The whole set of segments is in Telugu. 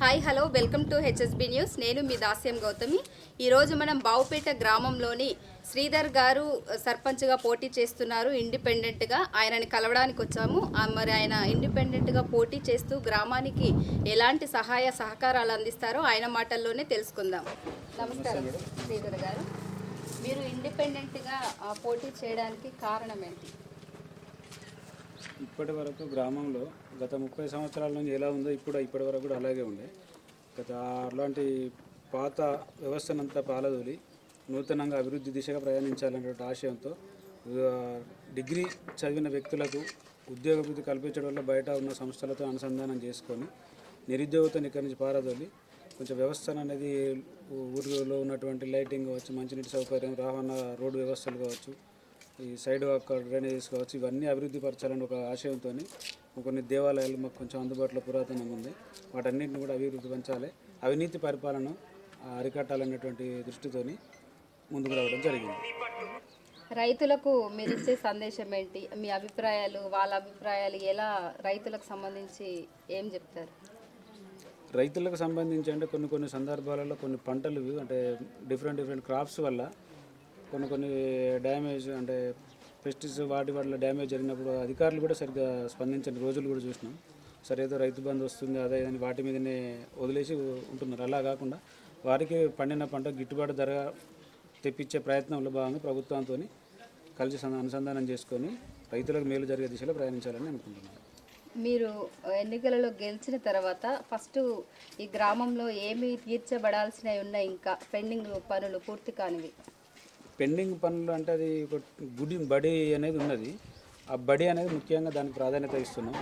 Hi hello welcome to HSB news నేను మీ దాస్యం గౌతమి. ఈరోజు మనం బావుపేట గ్రామంలోని శ్రీధర్ గారు సర్పంచ్గా పోటీ చేస్తున్నారు ఇండిపెండెంట్గా ఆయనని కలవడానికి వచ్చాము. మరి ఆయన ఇండిపెండెంట్గా పోటీ చేస్తూ గ్రామానికి ఎలాంటి సహాయ సహకారాలు అందిస్తారో ఆయన మాటల్లోనే తెలుసుకుందాం. నమస్కారం శ్రీధర్ గారు. మీరు ఇండిపెండెంట్గా పోటీ చేయడానికి కారణం ఏంటి? ఇప్పటి వరకు గ్రామంలో గత ముప్పై సంవత్సరాల నుంచి ఎలా ఉందో ఇప్పుడు ఇప్పటి వరకు కూడా అలాగే ఉండే గత అలాంటి పాత వ్యవస్థనంతా పాలదోలి నూతనంగా అభివృద్ధి దిశగా ప్రయాణించాలనేటువంటి ఆశయంతో డిగ్రీ చదివిన వ్యక్తులకు ఉద్యోగభివృద్ధి కల్పించడం వల్ల బయట ఉన్న సంస్థలతో అనుసంధానం చేసుకొని నిరుద్యోగతను ఇక్కడి నుంచి పారదోలి కొంచెం వ్యవస్థను అనేది ఊరిలో ఉన్నటువంటి లైటింగ్ కావచ్చు మంచినీటి సౌకర్యం రవాణా రోడ్డు వ్యవస్థలు కావచ్చు ఈ సైడ్ వాక్ డ్రైనేజెస్ కావచ్చు ఇవన్నీ అభివృద్ధి పరచాలని ఒక ఆశయంతో కొన్ని దేవాలయాలు మాకు కొంచెం అందుబాటులో పురాతనంగా ఉంది. వాటన్నిటిని కూడా అభివృద్ధి పెంచాలి అవినీతి పరిపాలన అరికట్టాలనేటువంటి దృష్టితోని ముందుకు రావడం జరిగింది. రైతులకు మీరు ఇచ్చే సందేశం ఏంటి? మీ అభిప్రాయాలు వాళ్ళ అభిప్రాయాలు ఎలా రైతులకు సంబంధించి ఏం చెప్తారు? రైతులకు సంబంధించి అంటే కొన్ని కొన్ని సందర్భాలలో కొన్ని పంటలు అంటే డిఫరెంట్ డిఫరెంట్ క్రాప్స్ వల్ల కొన్ని కొన్ని డ్యామేజ్ అంటే పెస్టిస్ వాటి వాటిలో డ్యామేజ్ జరిగినప్పుడు అధికారులు కూడా సరిగ్గా స్పందించని రోజులు కూడా చూసినాం. సరే ఏదో రైతు బంధు వస్తుంది అదే అని వాటి మీదనే వదిలేసి ఉంటున్నారు. అలా కాకుండా వారికి పండిన పంట గిట్టుబాటు ధర తెప్పించే ప్రయత్నంలో భాగంగా ప్రభుత్వంతో కలిసి అనుసంధానం చేసుకొని రైతులకు మేలు జరిగే దిశలో ప్రయాణించాలని అనుకుంటున్నాను మీరు ఎన్నికలలో గెలిచిన తర్వాత ఫస్ట్ ఈ గ్రామంలో ఏమి తీర్చబడాల్సినవి ఉన్నాయి? ఇంకా పెండింగ్ పనులు పూర్తి కానివి. పెండింగ్ పనులు అంటే అది ఒక గుడి బడి అనేది ఉన్నది. ఆ బడి అనేది ముఖ్యంగా దానికి ప్రాధాన్యత ఇస్తున్నాం.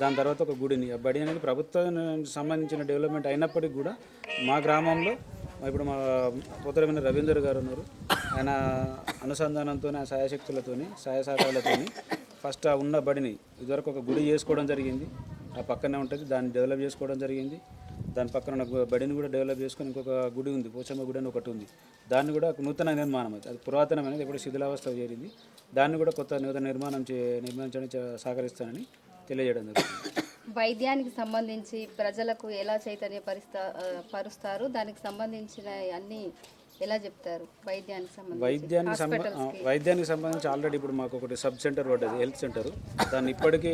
దాని తర్వాత ఒక గుడిని. ఆ బడి అనేది ప్రభుత్వానికి సంబంధించిన డెవలప్మెంట్ అయినప్పటికీ కూడా మా గ్రామంలో ఇప్పుడు మా పుత్రమైన రవీందర్ గారు ఉన్నారు. ఆయన అనుసంధానంతో ఆ సాయశక్తులతో సహాయ ఫస్ట్ ఆ ఉన్న బడిని ఇదివరకు ఒక గుడి చేసుకోవడం జరిగింది. ఆ పక్కనే ఉంటుంది దాన్ని డెవలప్ చేసుకోవడం జరిగింది. దాని పక్కన ఉన్న బడిని కూడా డెవలప్ చేసుకొని ఇంకొక గుడి ఉంది పోచమ్మ గుడి అని ఒకటి ఉంది. దాన్ని కూడా నూతన నిర్మాణం అది. అది పురాతనమైనది ఎప్పుడు శిథిలావస్థ చేరింది. దాన్ని కూడా కొత్త నూతన నిర్మాణం చే నిర్మించడానికి సహకరిస్తానని తెలియజేయడం జరుగుతుంది. వైద్యానికి సంబంధించి ప్రజలకు ఎలా చైతన్య పరిస్తా పరుస్తారు? దానికి సంబంధించిన అన్ని ఎలా చెప్తారు? వైద్యానికి సంబంధించి? వైద్యానికి సంబ ఆ, వైద్యానికి సంబంధించి ఆల్రెడీ ఇప్పుడు మాకు ఒకటి సబ్ సెంటర్ పడ్డది హెల్త్ సెంటర్. దాన్ని ఇప్పటికీ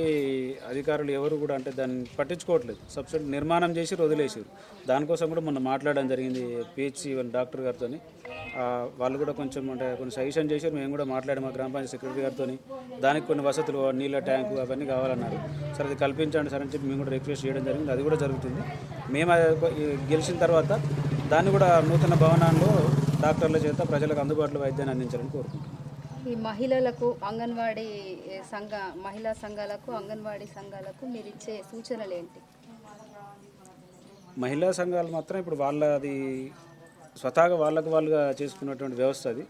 అధికారులు ఎవరు కూడా అంటే దాన్ని పట్టించుకోవట్లేదు. సబ్ సెంటర్ నిర్మాణం చేసి వదిలేసారు దానికోసం కూడా మొన్న మాట్లాడడం జరిగింది పిహెచ్సి డాక్టర్ గారితో వాళ్ళు కూడా కొంచెం అంటే కొన్ని సజెషన్ చేశారు. మేము కూడా మాట్లాడి మా గ్రామ పంచాయతీ సెక్రటరీ గారితో దానికి కొన్ని వసతులు నీళ్ళ ట్యాంకు అవన్నీ కావాలన్నారు. సరే అది కల్పించండి సార్ అని చెప్పి మేము కూడా రిక్వెస్ట్ చేయడం జరిగింది. అది కూడా జరుగుతుంది. మేము గెలిచిన తర్వాత దాన్ని కూడా నూతన భవనాల్లో డాక్టర్ల చేత ప్రజలకు అందుబాటులో వైద్యాన్ని అందించాలని కోరుకుంటున్నాం. ఈ మహిళలకు అంగన్వాడీ సంఘ మహిళా సంఘాలకు అంగన్వాడీ సంఘాలకు మీరు ఇచ్చే సూచనలు ఏంటి? మహిళా సంఘాలు మాత్రం ఇప్పుడు వాళ్ళది స్వతహాగా వాళ్ళకు వాళ్ళుగా చేసుకున్నటువంటి వ్యవస్థ అది.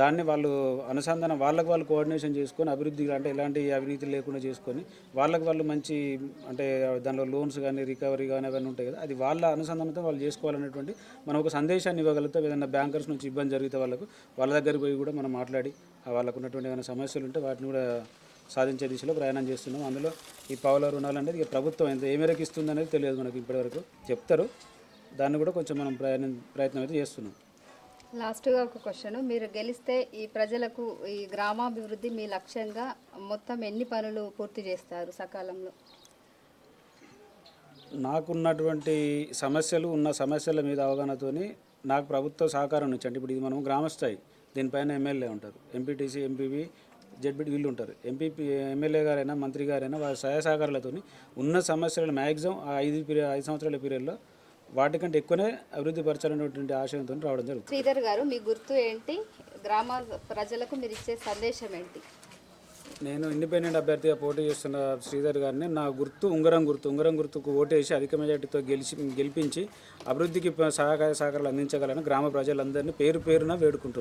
దాన్ని వాళ్ళు అనుసంధానం వాళ్ళకు వాళ్ళు కోఆర్డినేషన్ చేసుకొని అభివృద్ధి అంటే ఎలాంటి అవినీతి లేకుండా చేసుకొని వాళ్ళకి వాళ్ళు మంచి అంటే దానిలో లోన్స్ కానీ రికవరీ కానీ అవన్నీ ఉంటాయి కదా అది వాళ్ళ అనుసంధానంతో వాళ్ళు చేసుకోవాలనేటువంటి మనం ఒక సందేశాన్ని ఇవ్వగలుగుతాం. ఏదైనా బ్యాంకర్స్ నుంచి ఇబ్బంది జరిగితే వాళ్ళకు వాళ్ళ దగ్గరికి పోయి కూడా మనం మాట్లాడి ఆ వాళ్ళకు ఉన్నటువంటి ఏమైనా సమస్యలు ఉంటే వాటిని కూడా సాధించే దిశలో ప్రయాణం చేస్తున్నాం. అందులో ఈ పౌల రుణాలు అనేది ఇక ప్రభుత్వం ఎంత ఏ మేరకు ఇస్తుంది అనేది తెలియదు మనకి ఇప్పటివరకు. చెప్తారు. దాన్ని కూడా కొంచెం మనం ప్రయాణం ప్రయత్నం అయితే చేస్తున్నాం. లాస్ట్గా ఒక క్వశ్చన్. మీరు గెలిస్తే ఈ ప్రజలకు ఈ గ్రామాభివృద్ధి మీ లక్ష్యంగా మొత్తం ఎన్ని పనులు పూర్తి చేస్తారు సకాలంలో? నాకున్నటువంటి సమస్యలు ఉన్న సమస్యల మీద అవగాహనతోని నాకు ప్రభుత్వ సహకారం నుంచి అంటే ఇప్పుడు ఇది మనం గ్రామస్థాయి దీనిపైన ఎమ్మెల్యే ఉంటారు. ఎంపీటీసీ ఎంపీవి జడ్పీ వీళ్ళు ఉంటారు. ఎంపీపీ ఎమ్మెల్యే గారైనా మంత్రి గారైనా వారి సహాయ సహకారాలతోని ఉన్న సమస్యలను మ్యాక్సిమం ఆ ఐదు పీరియడ్ ఐదు సంవత్సరాల పీరియడ్లో వాటికంటే ఎక్కువనే అభివృద్ధి పరచాలనేటువంటి ఆశయంతో రావడం జరుగుతుంది. శ్రీధర్ గారు మీ గుర్తు ఏంటి? గ్రామ ప్రజలకు మీరు ఇచ్చే సందేశం ఏంటి? నేను ఇండిపెండెంట్ అభ్యర్థిగా పోటీ చేస్తున్న శ్రీధర్ గారిని నా గుర్తు ఉంగరం గుర్తు ఉంగరం గుర్తుకు ఓటేసి అధిక మెజార్టీతో గెలిచి గెలిపించి అభివృద్ధికి సహకార సహకారాలు అందించగలని గ్రామ ప్రజలందరినీ పేరు పేరున వేడుకుంటున్నాను.